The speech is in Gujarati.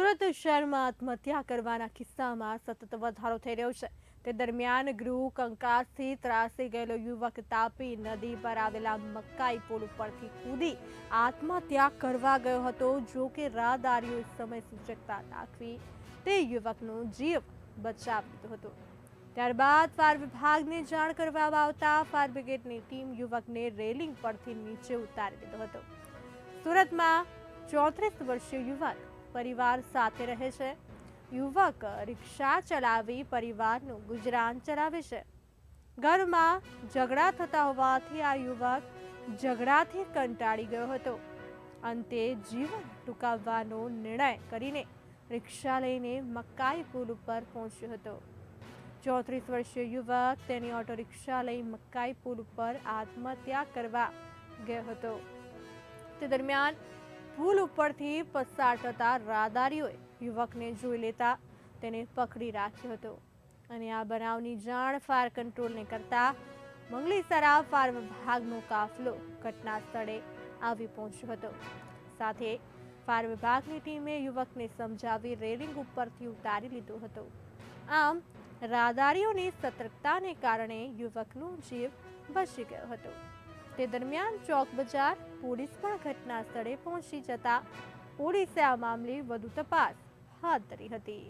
સુરત શહેરમાં આત્મહત્યા કરવાના કિસ્સામાં સતત વધારો થઈ રહ્યો છે. તે દરમિયાન ગૃહ કંકાસથી ત્રાસી ગયેલો યુવક તાપી નદી પર આવેલા મકાઈ પુલ ઉપરથી કૂદી આત્મહત્યા કરવા ગયો હતો. જો કે રાહદારીઓ સમય સૂચકતા દાખવી તે યુવકનો જીવ બચાવી લીધો હતો. ત્યારબાદ ફાયર વિભાગને જાણ કરવામાં આવતા ફાયર બ્રિગેડની ટીમ યુવકને રેલિંગ પરથી નીચે ઉતારી દીધો હતો. સુરતમાં ચોત્રીસ વર્ષીય યુવક પરિવાર સાથે રહે છે. યુવક રિક્ષા ચલાવી પરિવારનું ગુજરાન ચલાવે છે. ઘરમાં ઝઘડા થતા હોવાથી આ યુવક ઝઘડાથી કંટાળી ગયો હતો. અંતે જીવન ટૂંકાવવાનો નિર્ણય કરીને રિક્ષા લઈને મકાઈ પુલ ઉપર પહોંચ્યો હતો. ચોત્રીસ વર્ષીય યુવક તેની ઓટો રિક્ષા લઈ મકાઈ પુલ ઉપર આત્મહત્યા કરવા ગયો હતો. તે દરમિયાન પુલ ઉપરથી પસાર થતા રાહદારીઓએ યુવકને જોઈ લેતા તેને પકડી રાખ્યો હતો. અને આ બનાવની જાણ ફાયર કંટ્રોલને કરતા મંગલીસરા ફાયર વિભાગનો કાફલો ઘટના સ્થળે આવી પહોંચ્યો હતો. સાથે ફાયર વિભાગની ટીમે યુવકને સમજાવી રેલિંગ ઉપરથી ઉતારી લીધો હતો. આમ રાહદારીઓની સતર્કતાને કારણે યુવકનો જીવ બચી ગયો હતો. તે દરમિયાન ચોક બજાર પોલીસ પણ ઘટના સ્થળે પહોંચી જતા પોલીસે આ મામલે વધુ તપાસ હાથ ધરી હતી.